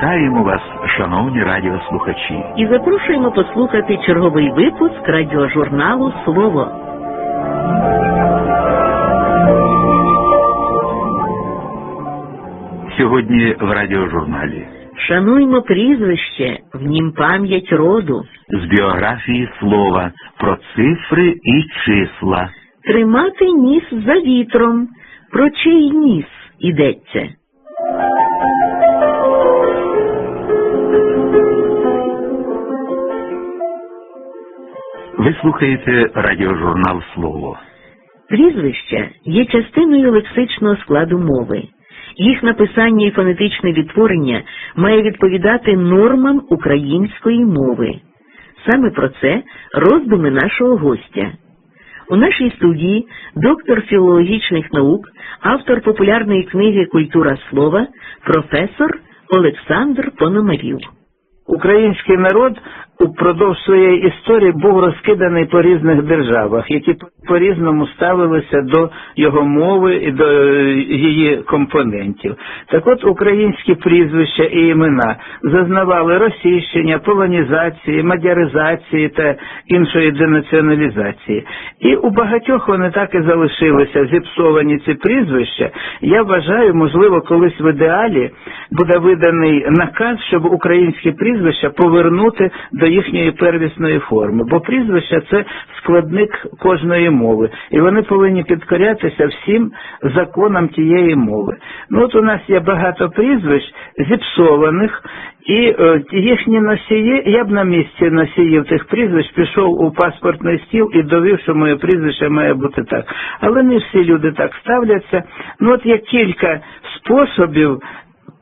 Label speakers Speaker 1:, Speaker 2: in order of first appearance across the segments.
Speaker 1: Вітаємо вас, шановні радіослухачі.
Speaker 2: І запрошуємо послухати черговий випуск радіожурналу Слово.
Speaker 1: Сьогодні в радіожурналі
Speaker 2: Шануймо прізвище, в нім пам'ять роду.
Speaker 1: з біографії слова про цифри і числа.
Speaker 2: Тримати ніс за вітром. Про чий ніс ідеться?
Speaker 1: Ви слухаєте радіожурнал Слово.
Speaker 2: Прізвища є частиною лексичного складу мови. Їх написання і фонетичне відтворення має відповідати нормам української мови. Саме про це роздуми нашого гостя. У нашій студії доктор філологічних наук, автор популярної книги Культура слова, професор Олександр Пономарів.
Speaker 3: Український народ упродовж своєї історії був розкиданий по різних державах, які по-різному ставилися до його мови і до е, її компонентів. Так от українські прізвища і імена зазнавали російщення, полонізації, мадяризації та іншої денаціоналізації. І у багатьох вони так і залишилися зіпсовані ці прізвища. Я вважаю, можливо, колись в ідеалі буде виданий наказ, щоб українські прізвища повернути до їхньої первісної форми, бо прізвища це складник кожної мови, і вони повинні підкорятися всім законам тієї мови. Ну от у нас є багато прізвищ зіпсованих, і е, їхні носії, я б на місці носіїв тих прізвищ пішов у паспортний стіл і довів, що моє прізвище має бути так. Але не всі люди так ставляться. Ну от є кілька способів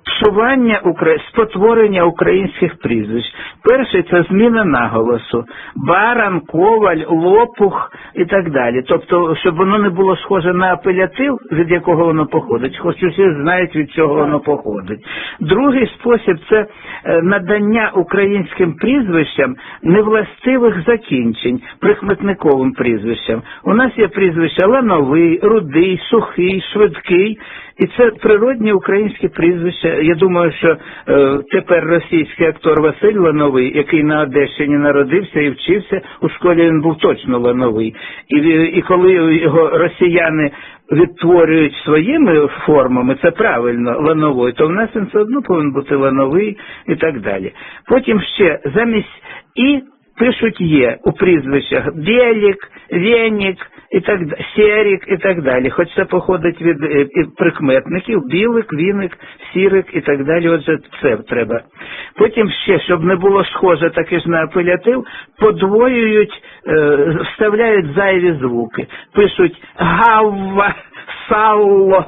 Speaker 3: псування укра- спотворення українських прізвищ. Перший це зміна наголосу. Баран, коваль, лопух і так далі. Тобто, щоб воно не було схоже на апелятив, від якого воно походить, хоч усі знають, від чого воно походить. Другий спосіб це е, надання українським прізвищам невластивих закінчень, прикметниковим прізвищам. У нас є прізвища Лановий, Рудий, Сухий, Швидкий. І це природні українські прізвища. Я думаю, що е, тепер російський актор Василь Лановий, який на Одещині народився і вчився, у школі він був точно Лановий. І, і коли його росіяни відтворюють своїми формами, це правильно лановий, то в нас він все одно повинен бути лановий і так далі. Потім ще замість і пишуть є у прізвищах Білік, Венік і так сірік і так далі. Хоч це походить від е, прикметників, білик, віник, сірик і так далі. Отже, це треба. Потім ще, щоб не було схоже таки ж на апелятив, подвоюють, е, вставляють зайві звуки. Пишуть гавва, салло.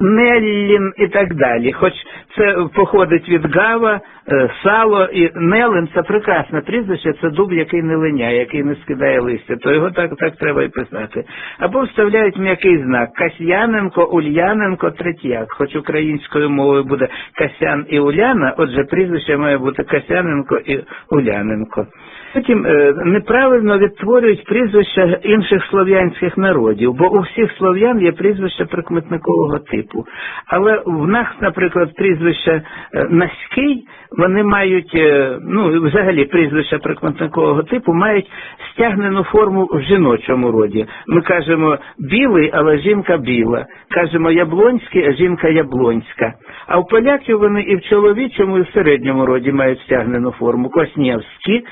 Speaker 3: Неллін і так далі. Хоч це походить від гава, е, сало і Нелин це прекрасне прізвище, це дуб, який не линяє, який не скидає листя, то його так, так треба і писати. Або вставляють м'який знак Касьяненко, Ульяненко, Третьяк. Хоч українською мовою буде Касян і Уляна, отже, прізвище має бути Касяненко і Уляненко. Потім е, неправильно відтворюють прізвища інших слов'янських народів, бо у всіх слов'ян є прізвища прикметникового типу. Але в нас, наприклад, прізвища е, Наський, вони мають, е, ну взагалі прізвища прикметникового типу мають стягнену форму в жіночому роді. Ми кажемо білий, але жінка біла. Кажемо яблонський, а жінка яблонська. А в поляків вони і в чоловічому, і в середньому роді мають стягнену форму Коснєвські,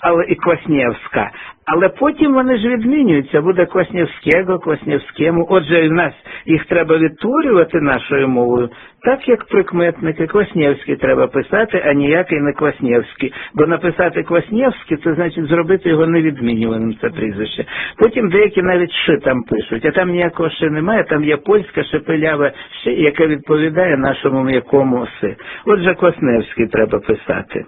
Speaker 3: але і Кваснєвська. Але потім вони ж відмінюються, буде Кваснєвського, Кваснєвському. Отже, в нас їх треба відтворювати нашою мовою, так як прикметники Кваснєвський треба писати, а ніякий не Кваснєвський. Бо написати Кваснєвський, це значить зробити його невідмінюваним, це прізвище. Потім деякі навіть ши там пишуть, а там ніякого ши немає, там є польська шепелява яка відповідає нашому м'якому си. Отже, Квасневський треба писати.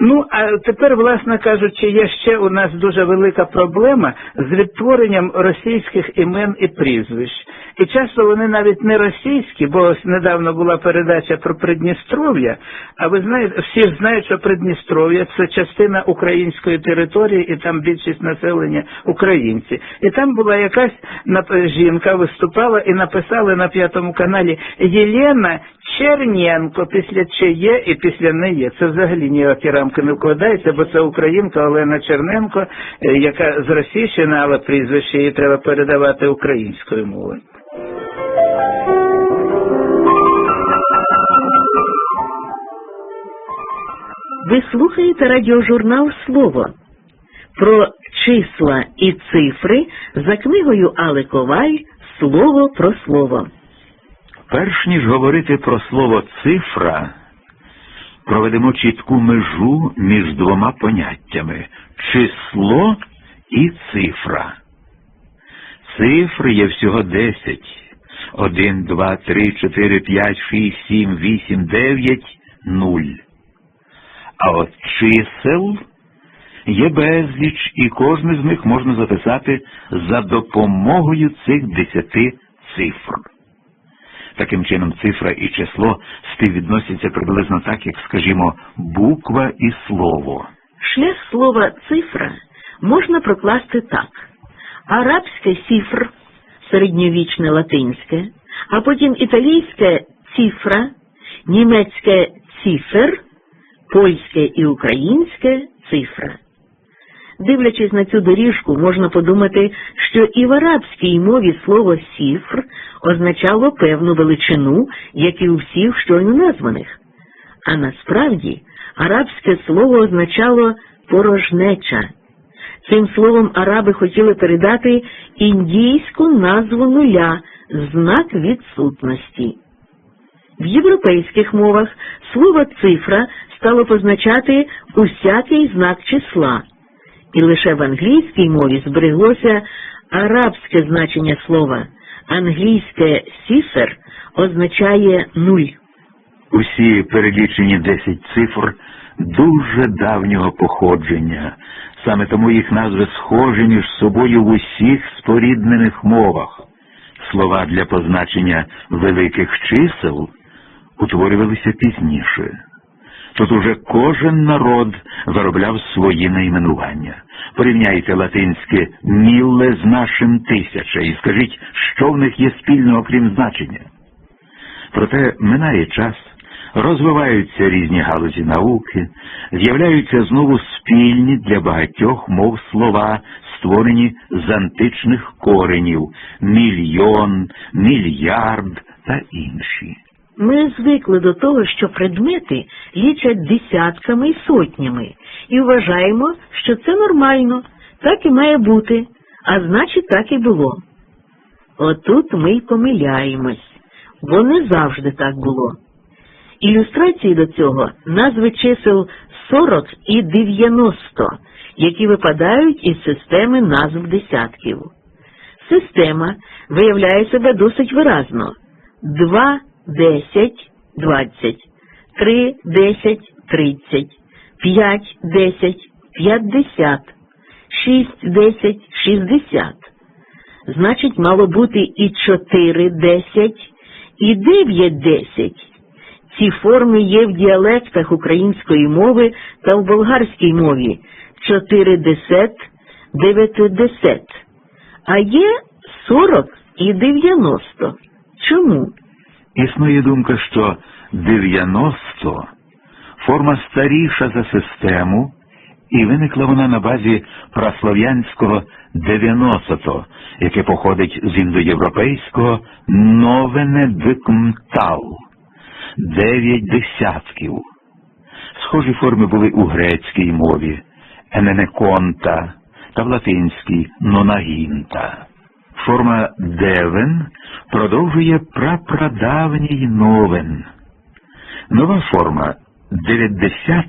Speaker 3: Ну, а тепер, власне кажучи, є ще у нас дуже велика проблема з відтворенням російських імен і прізвищ. І часто вони навіть не російські, бо ось недавно була передача про Придністров'я. А ви знаєте, всі ж знають, що Придністров'я це частина української території, і там більшість населення українці. І там була якась жінка виступала і написали на п'ятому каналі Єлена Черненко після «Че» є і після не є. Це взагалі ніякі рамки не вкладається, бо це українка Олена Черненко, е, яка з Російщини, але прізвище її треба передавати українською мовою.
Speaker 2: Ви слухаєте радіожурнал Слово про числа і цифри за книгою Але Коваль Слово про слово.
Speaker 1: Перш ніж говорити про слово цифра, проведемо чітку межу між двома поняттями число і цифра. Цифри є всього десять. Один, два, три, чотири, п'ять, шість, сім, вісім, дев'ять, нуль. А от чисел є безліч, і кожне з них можна записати за допомогою цих десяти цифр. Таким чином, цифра і число співвідносяться приблизно так, як, скажімо, буква і слово.
Speaker 2: Шлях слова цифра можна прокласти так: арабське сіфр, середньовічне латинське, а потім італійське цифра, німецьке цифер, польське і українське цифра. Дивлячись на цю доріжку, можна подумати, що і в арабській мові слово сіфр означало певну величину, як і у всіх щойно названих. А насправді арабське слово означало порожнеча. Цим словом араби хотіли передати індійську назву нуля знак відсутності. В європейських мовах слово цифра стало позначати усякий знак числа, і лише в англійській мові збереглося арабське значення слова. Англійське сіфер означає нуль.
Speaker 1: Усі перелічені десять цифр дуже давнього походження, саме тому їх назви схожі між собою в усіх споріднених мовах. Слова для позначення великих чисел утворювалися пізніше. Тут уже кожен народ виробляв свої найменування. Порівняйте латинське мілле з нашим тисяча і скажіть, що в них є спільного, крім значення. Проте минає час, розвиваються різні галузі науки, з'являються знову спільні для багатьох мов слова, створені з античних коренів мільйон, мільярд та інші.
Speaker 2: Ми звикли до того, що предмети лічать десятками і сотнями, і вважаємо, що це нормально, так і має бути, а значить, так і було. Отут ми й помиляємось, бо не завжди так було. Ілюстрації до цього назви чисел 40 і 90, які випадають із системи назв десятків. Система виявляє себе досить виразно. 2 10 20, 3 10 30, 5 10 50, 6 10 60. Значить, мало бути і 4 10, і 9 10. Ці форми є в діалектах української мови та в болгарській мові 4 десет, 9 десет. А є 40 і 90. Чому?
Speaker 1: Існує думка, що 90 форма старіша за систему, і виникла вона на базі праслов'янського 90, яке походить з індоєвропейського новене дикмтал дев'ять десятків. Схожі форми були у грецькій мові ененеконта та в латинській нонагінта. Форма девен продовжує прапрадавній новен. Нова форма дев'ятдесят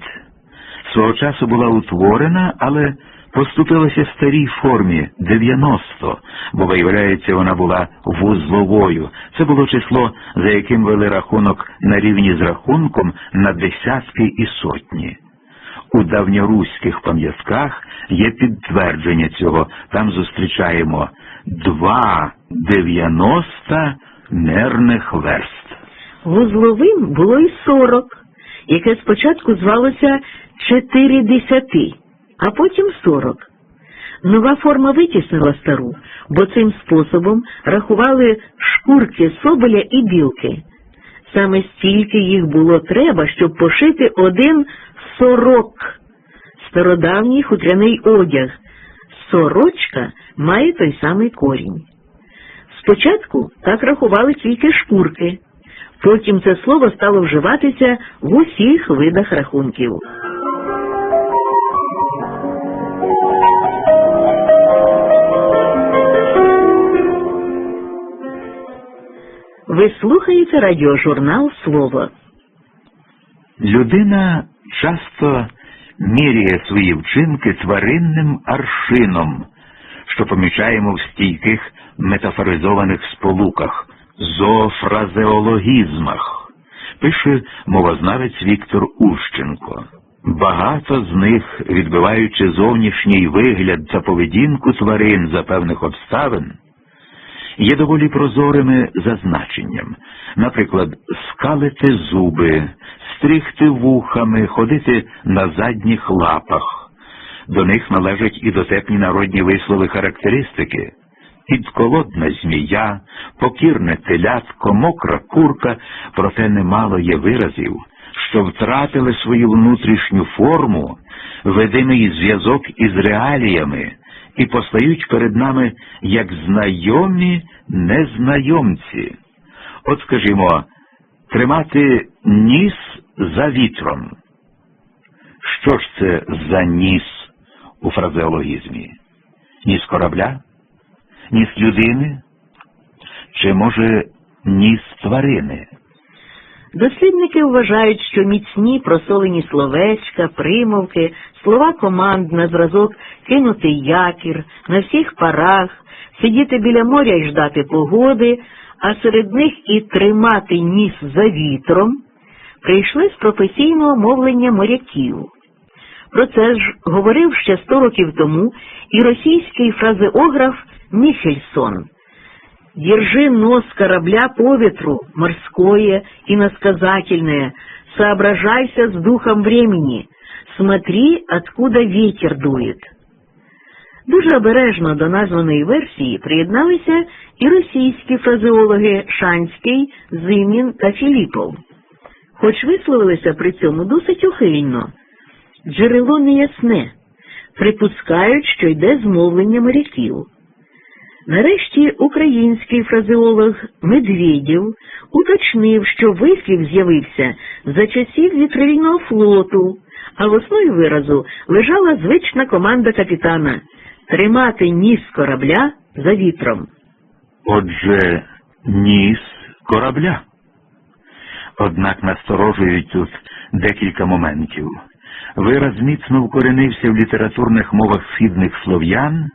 Speaker 1: свого часу була утворена, але поступилася старій формі 90, бо виявляється, вона була вузловою. Це було число, за яким вели рахунок на рівні з рахунком на десятки і сотні. У давньоруських пам'ятках є підтвердження цього. Там зустрічаємо два дев'яноста нерних верст.
Speaker 2: Вузловим було й сорок, яке спочатку звалося чотири десяти, а потім сорок. Нова форма витіснила стару, бо цим способом рахували шкурки соболя і білки. Саме стільки їх було треба, щоб пошити один сорок. Стародавній хутряний одяг. Сорочка має той самий корінь. Спочатку так рахували тільки шкурки, потім це слово стало вживатися в усіх видах рахунків. Ви слухаєте радіожурнал Слово.
Speaker 1: Людина часто міряє свої вчинки тваринним аршином, що помічаємо в стійких метафоризованих сполуках, зоофразеологізмах, пише мовознавець Віктор Ущенко. Багато з них, відбиваючи зовнішній вигляд та поведінку тварин за певних обставин, є доволі прозорими за значенням. Наприклад, скалити зуби, стрігти вухами, ходити на задніх лапах. До них належать і дотепні народні вислови характеристики. Підколодна змія, покірне телятко, мокра курка, проте немало є виразів, що втратили свою внутрішню форму, видимий зв'язок із реаліями, і постають перед нами як знайомі незнайомці. От, скажімо, тримати ніс за вітром. Що ж це за ніс у фразеологізмі? Ніс корабля? Ніс людини? Чи, може, ніс тварини?
Speaker 2: Дослідники вважають, що міцні просолені словечка, примовки, слова команд на зразок кинути якір, на всіх парах, сидіти біля моря і ждати погоди, а серед них і тримати ніс за вітром, прийшли з професійного мовлення моряків. Про це ж говорив ще сто років тому і російський фразеограф Міхельсон. Держи нос корабля по ветру, морское и насказательное, соображайся с духом времени, смотри, откуда ветер дует. Дуже обережно до названої версії приєдналися і російські фразеологи Шанський, Зимін та Філіпов, хоч висловилися при цьому досить ухильно. Джерело неясне, припускають, що йде змовлення моряків. Нарешті український фразеолог Медведєв уточнив, що вислів з'явився за часів вітрильного флоту, а в основі виразу лежала звична команда капітана тримати ніс корабля за вітром.
Speaker 1: Отже, ніс корабля. Однак насторожують тут декілька моментів. Вираз міцно вкоренився в літературних мовах східних слов'ян.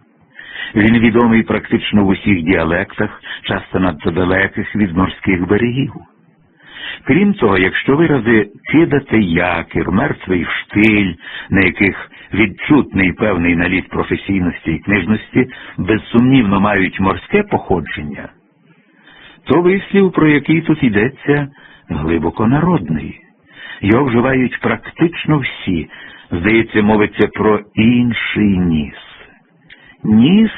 Speaker 1: Він відомий практично в усіх діалектах, часто надто далеких від морських берегів. Крім того, якщо вирази кидати якір, мертвий штиль, на яких відчутний певний наліт професійності і книжності, безсумнівно мають морське походження, то вислів, про який тут йдеться, глибоко народний. Його вживають практично всі, здається, мовиться про інший ніс. Ніс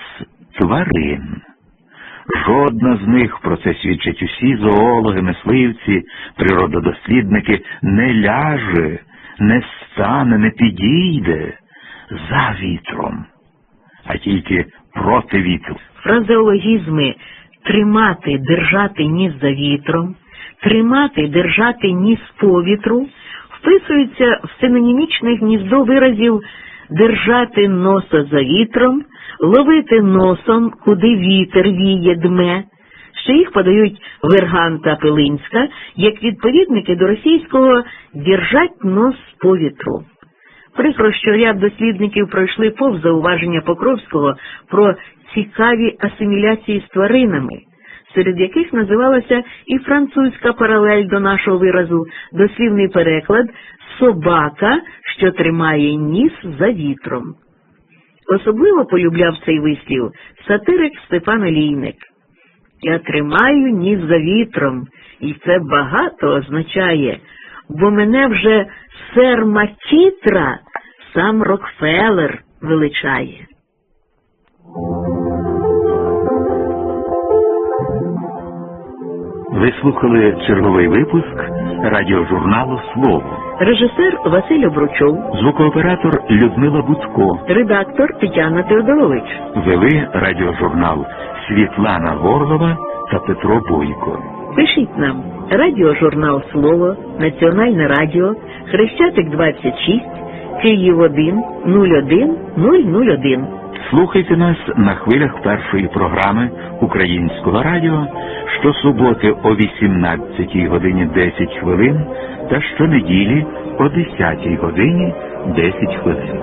Speaker 1: тварин. Жодна з них, про це свідчать усі зоологи, мисливці, природодослідники, не ляже, не стане, не підійде за вітром, а тільки проти вітру.
Speaker 2: Фразеологізми тримати, держати ніс за вітром, тримати, держати ніс по вітру вписуються в синонімічне гніздо виразів держати носа за вітром, ловити носом, куди вітер віє дме, що їх подають Верган та Пилинська як відповідники до російського «держать нос по вітру». Прикро, що ряд дослідників пройшли повз зауваження Покровського про цікаві асиміляції з тваринами. серед яких називалася і французька паралель до нашого виразу, дослівний переклад собака, що тримає ніс за вітром. Особливо полюбляв цей вислів сатирик Степан Олійник. Я тримаю ніс за вітром, і це багато означає, бо мене вже сер Макітра сам Рокфеллер величає.
Speaker 1: Ви слухали черговий випуск радіожурналу Слово.
Speaker 2: Режисер Василь Обручов,
Speaker 1: Звукооператор Людмила Буцько.
Speaker 2: редактор Тетяна Теодорович.
Speaker 1: Вели радіожурнал Світлана Горлова та Петро Бойко.
Speaker 2: Пишіть нам радіожурнал Слово, Національне радіо, Хрещатик 26, Київ 1 01 001.
Speaker 1: Слухайте нас на хвилях першої програми Українського радіо щосуботи о 18 годині 10 хвилин та щонеділі о 10 годині 10 хвилин.